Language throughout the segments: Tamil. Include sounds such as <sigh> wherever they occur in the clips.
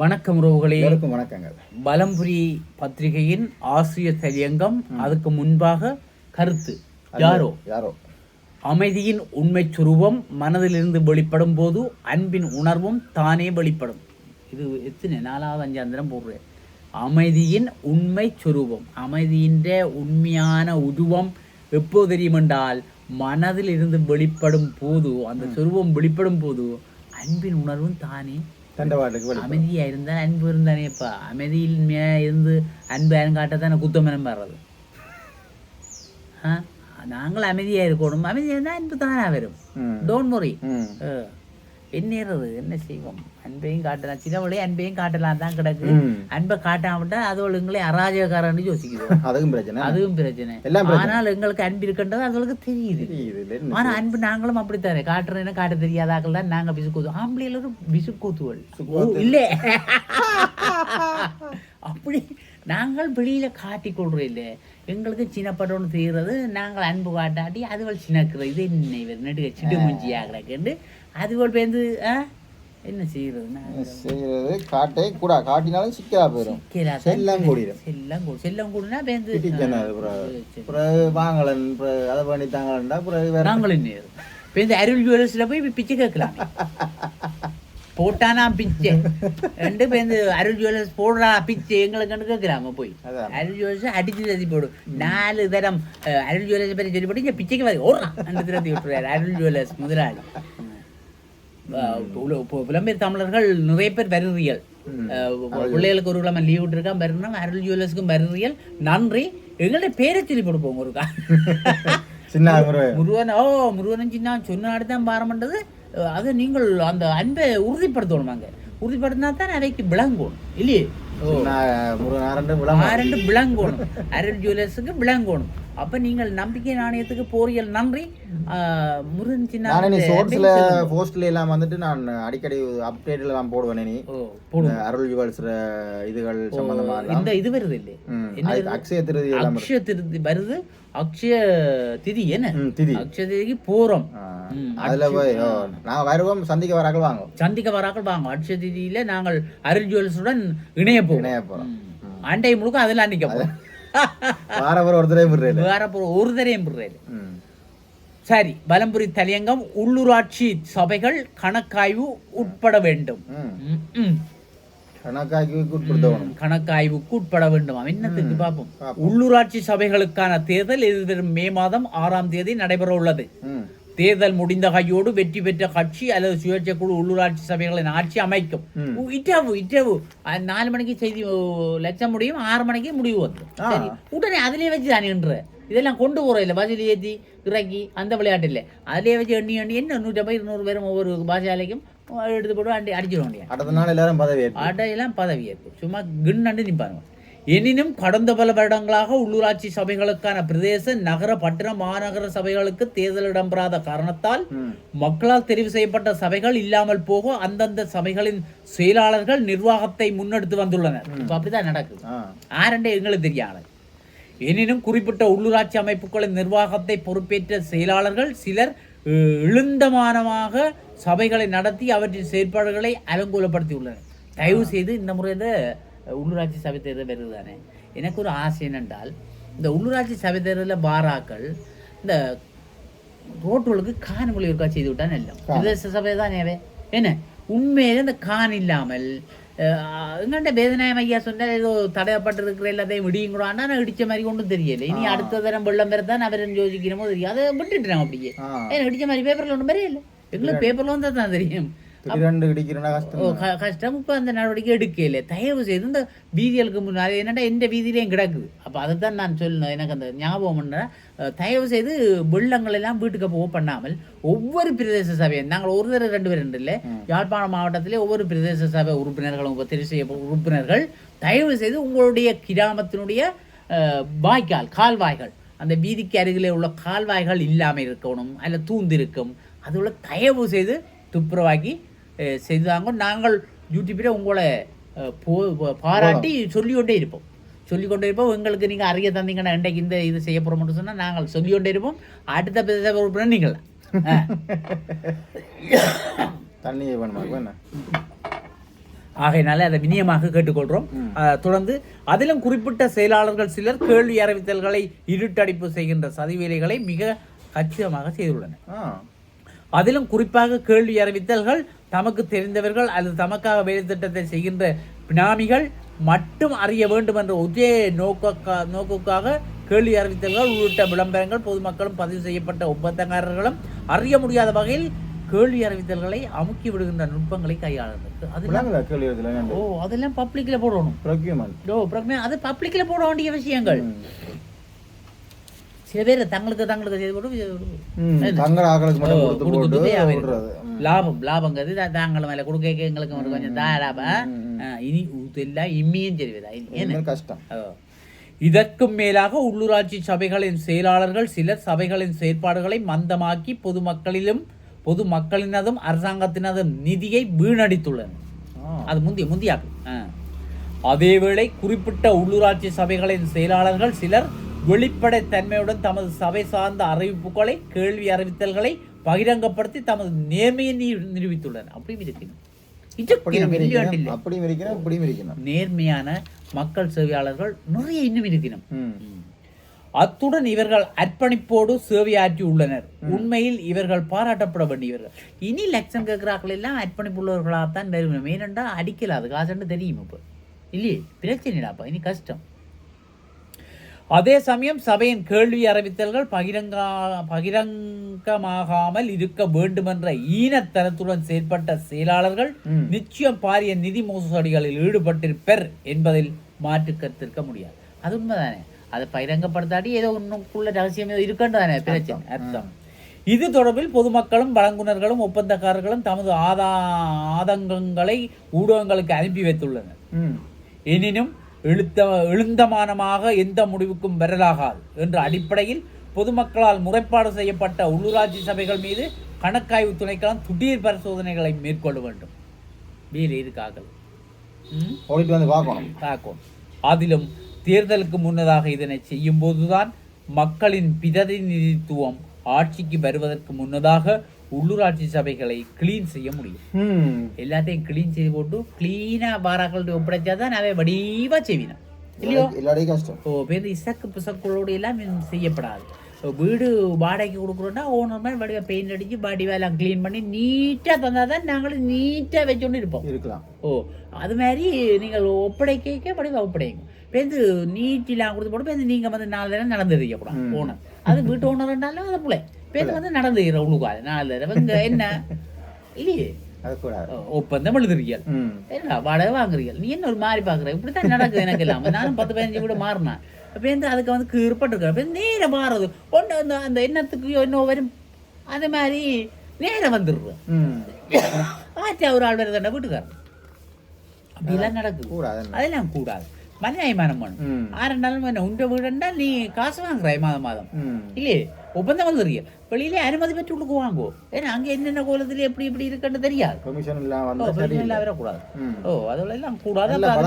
வணக்கம் உறவுகளே. வணக்கங்கள். பலம்புரி பத்திரிகையின் ஆசிரியர் தலையங்கம் அதுக்கு முன்பாக கருத்து. யாரோ? யாரோ? அமைதியின் உண்மை சுரூபம் மனதிலிருந்து வெளிப்படும் போது அன்பின் உணர்வும் தானே வெளிப்படும். இது எத்தனை நாலாவது அஞ்சாந்திரம் போடுறேன். அமைதியின் உண்மை சுரூபம். அமைதியின் உண்மையான உருவம் எப்போ தெரியும் என்றால் மனதில் இருந்து வெளிப்படும் போது அந்த சுரூபம் வெளிப்படும் போது அன்பின் உணர்வும் தானே தண்டவாட்டுக்கு வெளி அமைதியா இருந்தா அன்பு இருந்தானேப்பா அமைதியில் மே இருந்து அன்பு யாரும் காட்டத்தானே குத்தமனம் வர்றது? நாங்கள் அமைதியா இருக்கணும். அமைதியா இருந்தா அன்பு தானா வரும். Don't worry. என்னறது என்ன செய்வோம்? அன்பையும் காட்டலாம். சின்னவளே அன்பையும் காட்டலாம் தான் கிடக்கு. அன்பை காட்டாமட்டா அதுவளுங்களே அராஜகக்காரன்னு யோசிக்குது. <laughs> அதுக்கும் பிரச்சனை. அதுவும் பிரச்சனை. ஆனால் எங்களுக்கு அன்பு இருக்கின்றது அதுகளுக்கு தெரியுது? ஆனா அன்பு நாங்களும் அப்படித்தானே? காட்டுறேன்னு காட்ட தெரியாதாக்கள் தான் நாங்க ஒரு விசுக்கூத்துவல் ஓ, இல்ல. <laughs> <laughs> அப்படி நாங்கள் வெளியில காட்டி கொள்றோம் இல்ல. எங்களுக்கு சின்னப்படம்னு செய்யறது நாங்கள் அன்பு காட்டாட்டி அதுவள் சின்னக்குறது இது என்ன இவர் நெடுக சிடுமுஞ்சி ஆகிறக்கு அதுவள் பேருந்து ஆ? என்ன செய்யறது செய்யறது? காட்டே கூட காட்டினாலும் சிக்கலா போயிடும் செல்லம் கூடிடும் செல்லம் கூடு செல்லம் கூடுனா பேருந்து கிட்டிச்சன பிறகு வாங்கலன் அதை பண்ணி தாங்கலன்டா பிறகு நாங்களும் இந்த அருள் ஜுவல்லர்ஸில் போய் பிச்சை கேட்கலாம். <laughs> போட்டானா பிச்சை. ரெண்டு இப்போ இந்த அருள் ஜுவல்லர்ஸ் போடுறா பிச்சை. எங்களுக்கு கேட்கலாமா போய். அதான். அருள் ஜுவல்லர்ஸ் அடிச்சு தத்தி போடும். நாலு தரம் அருள் ஜுவல்லர்ஸ் பற்றி சொல்லி போட்டு இங்கே பிச்சைக்கு வர ஓடுறான். ரெண்டு திரத்தி விட்டுருவாரு அருள் ஜுவல்லர்ஸ் முதலாளி. புலம்பெயர் தமிழர்கள் நிறைய பேர் வருறியல். பிள்ளைகளுக்கு ஒரு கிழமை லீவ் விட்டுருக்கான் வரணும் அருள் ஜுவல்லர்ஸ்க்கும் வருறியல். நன்றி. எங்களுடைய பேரை சொல்லி கொடுப்போம் ஒருக்கா சின்ன முருகன் ஓ முருகன் சின்ன சொன்னாடு தான் பாரம்ன்றது அஹ், அது நீங்கள் அந்த அன்பை உறுதிப்படுத்தணுமாங்க உறுதிப்படுத்தினா தான் அவைக்கு விளங்கும் இல்லையே? ஆரண்டு விளங்கணும். அருள் ஜுவல்லர்ஸுக்கு விளங்கணும். அப்ப நீங்கள் நம்பிக்கை நாணயத்துக்கு போறியல் நன்றி. முருகன் சின்ன ஷோர்ட்ஸ்ல போஸ்ட்ல எல்லாம் வந்துட்டு நான் அடிக்கடி அப்டேட்ல எல்லாம் போடுவேன் நீ. அருள் ஜுவல்ஸ் இதுகள் சம்பந்தமா இந்த இது வருது இல்லை அக்ஷய திருதி. அக்ஷய திருதி வருது. அக்ஷய திதி என்ன? திதி. அக்ஷய திதிக்கு போறோம். அதுல போய் நான் வருவோம் சந்திக்க வராக்கள் வாங்க சந்திக்க வராக்கள் வாங்க அட்சய திதியில நாங்கள் அருள் ஜுவல்ஸுடன் இணைய போவோம். இணைய போறோம். அண்டை முழுக்க அதில் அன்னைக்கு போவோம். <laughs> வார வாரம் ஒருத்தரே விடுறேன் வேற போ- ஒரு தரையும் பிடுறது சரி பலம்புரி தலையங்கம் உள்ளூராட்சி சபைகள் கணக்காய்வு உட்பட வேண்டும். கணக்காய்வுக்கு உட்பட வேண்டுமா. என்னத்துக்கு பார்ப்போம் உள்ளூராட்சி சபைகளுக்கான தேர்தல் எதிர்வரும் மே மாதம் ஆறாம் தேதி நடைபெற உள்ளது. தேர்தல் முடிந்த கையோடு வெற்றி பெற்ற கட்சி அல்லது சுயேட்சை குழு உள்ளூராட்சி சபைகளின் ஆட்சி அமைக்கும். இட்டவு இட்டவு. நாலு மணிக்கு செய்தி லட்சம் முடியும் ஆறு மணிக்கு முடிவு. சரி உடனே அதிலே வச்சு தானேன்ற இதெல்லாம் கொண்டு போறோம் இல்லை பஸ்ஸில் ஏற்றி இறக்கி அந்த விளையாட்டு இல்லை. அதிலே வச்சு எண்ணி எண்ணி என்ன நூற்றம்பது இருநூறு பேரும் ஒவ்வொரு பாஷாலைக்கும் எடுத்து போட்டு அண்டி அடிச்சிட வேண்டிய அடுத்த நாள் எல்லாரும் பதவி அடையெல்லாம் பதவி ஏற்பு சும்மா கிண்ணண்டு நிற்பாங்க எனினும் கடந்த பல வருடங்களாக உள்ளூராட்சி சபைகளுக்கான பிரதேச நகர பட்டண மாநகர சபைகளுக்கு தேர்தல் இடம்பெறாத காரணத்தால். மக்களால் தெரிவு செய்யப்பட்ட சபைகள் இல்லாமல் போக அந்தந்த சபைகளின் செயலாளர்கள் நிர்வாகத்தை முன்னெடுத்து வந்துள்ளனர். அப்படிதான் நடக்குது. ஆரண்டே எங்களுக்கு தெரியாது. எனினும் குறிப்பிட்ட உள்ளூராட்சி அமைப்புகளின் நிர்வாகத்தை பொறுப்பேற்ற செயலாளர்கள் சிலர் அஹ், இழுந்தமானமாக சபைகளை நடத்தி அவற்றின் செயற்பாடுகளை அலங்கோலப்படுத்தியுள்ளனர். தயவு செய்து இந்த முறை உள்ளூராட்சி சபை தேர்தல் வருது தானே எனக்கு ஒரு ஆசை என்னென்றால் இந்த உள்ளூராட்சி சபை தேர்தலில் பாராக்கள் இந்த ரோட்டுகளுக்கு கான் இருக்கா செய்து விட்டா நல்ல பிரதேச சபை தானே என்ன? உண்மையிலே இந்த கான் இல்லாமல் எங்கள்கிட்ட வேதனாயம் ஐயா சொன்னால் ஏதோ தடையப்பட்டிருக்கிற எல்லாத்தையும் விடியுங்கிறான்னா இடிச்ச மாதிரி ஒன்றும் தெரியல. இனி அடுத்த தரம் வெள்ளம் பெற தான் அவர் யோசிக்கிறமோ தெரியும் அதை விட்டுட்டேன் அப்படியே. ஆ. ஏன் இடிச்ச மாதிரி பேப்பரில் ஒன்றும் பெரிய இல்லை. எங்களுக்கு பேப்பரில் வந்தா தான் தெரியும். கஷ்டம். இப்போ அந்த நடவடிக்கை எடுக்கல தயவு செய்து இந்த வீதிகளுக்கு முன்னாடி என்னடா எந்த வீதியிலையும் கிடக்குது? அப்போ அதை தான் நான் சொல்லணும் எனக்கு அந்த ஞாபகம் அஹ், தயவு செய்து வெள்ளங்கள் எல்லாம் வீட்டுக்கு போக பண்ணாமல் ஒவ்வொரு பிரதேச சபையும் நாங்கள் ஒரு தடவை ரெண்டு பேர் இல்லை யாழ்ப்பாணம் மாவட்டத்திலே ஒவ்வொரு பிரதேச சபை உறுப்பினர்களும் உங்க தெரிவு செய்யப்பட்ட உறுப்பினர்கள் தயவு செய்து உங்களுடைய கிராமத்தினுடைய அஹ், வாய்க்கால் கால்வாய்கள் அந்த வீதிக்கு அருகிலே உள்ள கால்வாய்கள் இல்லாமல் இருக்கணும் அல்ல தூந்திருக்கும் அதுள்ள தயவு செய்து துப்புரவாக்கி செய்தாங்க நாங்கள் யூடியூப்பில் உங்களை போ- பாராட்டி சொல்லிக்கொண்டே இருப்போம். சொல்லிக்கொண்டே இருப்போம். எங்களுக்கு நீங்கள் அறிய தந்தீங்கன்னா இன்றைக்கு இந்த இது செய்ய போகிறோம்னு சொன்னால் நாங்கள் சொல்லிக்கொண்டே இருப்போம். அடுத்த பிரதேச உறுப்பினர் நீங்கள்? தான். தண்ணி வேணுமா? என்ன ஆகையினால அதை வினியமாக கேட்டுக்கொள்கிறோம். தொடர்ந்து அதிலும் குறிப்பிட்ட செயலாளர்கள் சிலர் கேள்வி அறிவித்தல்களை இருட்டடிப்பு செய்கின்ற சதி வேலைகளை மிக கச்சிதமாக செய்துள்ளனர். அதிலும் குறிப்பாக கேள்வி அறிவித்தல்கள் தமக்கு தெரிந்தவர்கள் அல்லது தமக்காக வேலை திட்டத்தை செய்கின்ற பினாமிகள் மட்டும் அறிய வேண்டும் என்ற ஒரே நோக்க நோக்குக்காக கேள்வி அறிவித்தல்கள் உள்ளிட்ட விளம்பரங்கள் பொதுமக்களும் பதிவு செய்யப்பட்ட ஒப்பந்தக்காரர்களும் அறிய முடியாத வகையில் கேள்வி அறிவித்தல்களை அமுக்கி விடுகின்ற நுட்பங்களை கையாளுறது அதெல்லாம் ஓ அதெல்லாம் பப்ளிக்ல போடணும். அது பப்ளிக்ல போட வேண்டிய விஷயங்கள். சில பேர் தங்களுக்கு தங்களுக்கு செய்து போட்டு தங்கட ஆக்களுக்கு மட்டும் கொடுத்து கொடுத்துட்டு போட்டு வியாபாரம். விடுறது ம். லாபம் லாபங்கிறது தா- தாங்கள் மேல கொடுக்க எங்களுக்கு ஒரு கொஞ்சம் தாராபா இனி இதெல்லாம் இம்மியும் இனிமேல் கஷ்டம். இதற்கும் மேலாக உள்ளூராட்சி சபைகளின் செயலாளர்கள் சிலர் சபைகளின் செயற்பாடுகளை மந்தமாக்கி பொதுமக்களிலும் பொதுமக்களினதும் அரசாங்கத்தினதும் நிதியை வீணடித்துள்ளனர். அது முந்திய முந்தியாக்கு. அதேவேளை குறிப்பிட்ட உள்ளூராட்சி சபைகளின் செயலாளர்கள் சிலர் வெளிப்படைத் தன்மையுடன் தமது சபை சார்ந்த அறிவிப்புகளை கேள்வி அறிவித்தல்களை பகிரங்கப்படுத்தி தமது நேர்மையை நிரு- நிரூபித்துள்ளனர் அப்படியும் இப்படியும் இருக்கணும் நேர்மையான மக்கள் சேவையாளர்கள் நிறைய இன்னும் இருக்கணும் ம். அத்துடன் இவர்கள் அர்ப்பணிப்போடு சேவையாற்றி உள்ளனர். உண்மையில் இவர்கள் பாராட்டப்பட வேண்டியவர்கள். இனி லட்சம் கேட்கிறார்கள் எல்லாம் அர்ப்பணிப்பு உள்ளவர்களாகத்தான் வருவினம் ஏனென்றா அடிக்கல அது. காசுன்னு தெரியும் இப்போ. இல்லையே? பிரச்சனைடாப்பா இனி கஷ்டம். அதே சமயம் சபையின் கேள்வி அறிவித்தல்கள் பகிரங்கா பகிரங்கமாகாமல் இருக்க வேண்டுமென்ற ஈனத்தனத்துடன் செயற்பட்ட செயலாளர்கள். நிச்சயம் பாரிய நிதி மோசடிகளில் ஈடுபட்டிருப்பர் என்பதில் மாற்று கருத்திருக்க முடியாது. அது உண்மைதானே? அதை பகிரங்கப்படுத்தாட்டி ஏதோ ஒன்றுக்குள்ள ரகசியம் இருக்கண்டானே பிரச்சனை. அர்த்தம். இது தொடர்பில் பொதுமக்களும் வழங்குனர்களும் ஒப்பந்தக்காரர்களும் தமது ஆதா ஆதங்கங்களை ஊடகங்களுக்கு அனுப்பி வைத்துள்ளனர். எனினும் எழுத்த எழுந்தமானமாக எந்த முடிவுக்கும் வரலாகாது என்ற அடிப்படையில் பொதுமக்களால் முறைப்பாடு செய்யப்பட்ட உள்ளூராட்சி சபைகள் மீது கணக்காய்வு துணைக்களம் திடீர் பரிசோதனைகளை மேற்கொள்ள வேண்டும். ஓடிட்டு வந்து பார்க்கணும். அதிலும் தேர்தலுக்கு முன்னதாக இதனை செய்யும் போதுதான் மக்களின் பிரதிநிதித்துவம் ஆட்சிக்கு வருவதற்கு முன்னதாக உள்ளூராட்சி சபைகளை கிளீன் செய்ய முடியும். எல்லாத்தையும் க்ளீன் செய்து போட்டு க்ளீனாக பாராக்கள்கிட்ட ஒப்படைச்சாதான் அவை வடிவாக செய்வினோம் இல்லையோ? இல்லாட்டி கஷ்டம். ஓ பேர் இசக்கு பிசக்குள்ளோடு எல்லாம் செய்யப்படாது. வீடு வாடகைக்கு கொடுக்குறோன்னா ஓனர் மாதிரி வடிவ பெயிண்ட் அடித்து வடிவெல்லாம் க்ளீன் பண்ணி நீட்டாக தந்தால் தான் நாங்களும் நீட்டாக வச்சோண்டு இருப்போம். இருக்கலாம். ஓ அது மாதிரி நீங்கள் ஒப்படைக்க வடிவ ஒப்படைங்க. பேருந்து நீட்டெல்லாம் கொடுத்து போட்டு பேருந்து நீங்கள் வந்து நாலு தடவை நடந்து தெரியக்கூடாது ம். ஓனர் அது வீட்டு ஓனர்ன்றாலும் அது பிள்ளை. பேருந்து வந்து நடந்து உழுகாது நாலு தடவை என்ன இல்லையே ஒப்பந்தம் எழுதுறீர்கள் ம். என்ன வாடகை வாங்குறீர்கள் நீ என்ன ஒரு மாதிரி பார்க்குற இப்படித்தான் நடக்குது எனக்கு இல்லாமல் நானும் பத்து பதினஞ்சு வீடு மாறினேன் இப்போ வந்து அதுக்கு வந்து கீழ்பட்டுருக்கேன் இப்போ நேரம் மாறுது ஒன்று அந்த அந்த எண்ணத்துக்கு இன்னும் வரும் அது மாதிரி நேரம் வந்துடுறேன் ம். ஆச்சா ஒரு ஆள் வருதுண்டா வீட்டுக்காரன் அப்படிலாம் நடக்குது கூடாது? அதெல்லாம் கூடாது மனிதாயமானம் பண்ணும் ம். ஆறுண்டாலும் என்ன உண்ட வீடுண்டா நீ காசு வாங்குறாய் மாதம் மாதம். இல்லையே? ஒப்பந்தம் வந்துடுறீங்க வெளியிலே அனுமதி பெற்று உள்ளுக்கு வாங்குவோம் ஏன்னா அங்கே என்னென்ன கோலத்துல எப்படி எப்படி இருக்குன்னு தெரியாது. பெர்மிஷன் இல்லாம சரி வரக்கூடாது. ஓ அதெல்லாம் எல்லாம் கூடாது பழகும்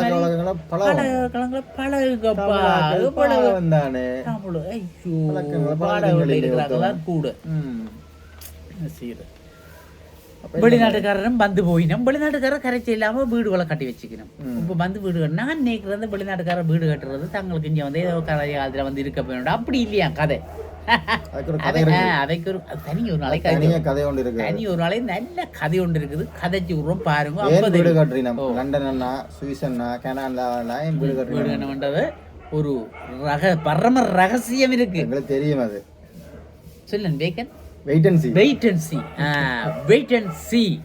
பழக்கங்களை பழகுங்கப்பா. தமிழாக்கள் அது பழகு. பாவம் தானே. தமிழ் ஐயோ பழக்கங்களை பாடவில் பழகுங்கள் இருக்கிறாங்களா கூட. ம். என்ன வெளிநாட்டுக்காரரும் வந்து போயினோம் வெளிநாட்டுக்காரர் கரைச்சி இல்லாம வீடுகளை கட்டி வச்சுக்கணும் இப்போ வந்து வீடு கட்டு- நான் நினைக்கிறது வெளிநாட்டுக்காரர் வீடு கட்டுறது தங்களுக்கு இங்க வந்து ஏதோ கதை காலத்துல வந்து இருக்க போயிடும் அப்படி இல்லையா கதை அதுக்கு ஒரு தனி ஒரு நாளைக்கு கதை ஒன்று இருக்கு தனி ஒரு நாளைக்கு நல்ல கதை ஒன்று இருக்குது கதைச்சு விடுறோம் பாருங்க அப்ப வீடு. கட்டுறீங்க லண்டன் அண்ணா சுவிஸ் அண்ணா கனடா வீடு கட்டுறீங்க என்னன்றது ஒரு ரக பரம ரகசியம் இருக்கு எங்களுக்கு தெரியும் அது சொல்லுங்க வேக்கன் wait and see wait and see wait and see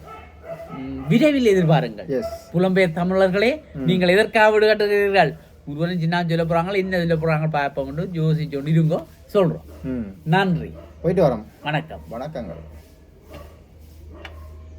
விரைவில் எதிர்பாருங்கள். எஸ் புலம்பெயர் தமிழர்களே நீங்கள் எதற்காக வீடு கட்டுகிறீர்கள்? ஒருவரும் சின்ன சொல்ல போறாங்க என்ன சொல்ல போறாங்க பார்ப்போம். யோசிச்சோண்டு இருங்கோ சொல்றோம். ம். நன்றி. போயிட்டு வரோம். வணக்கம். வணக்கங்கள்.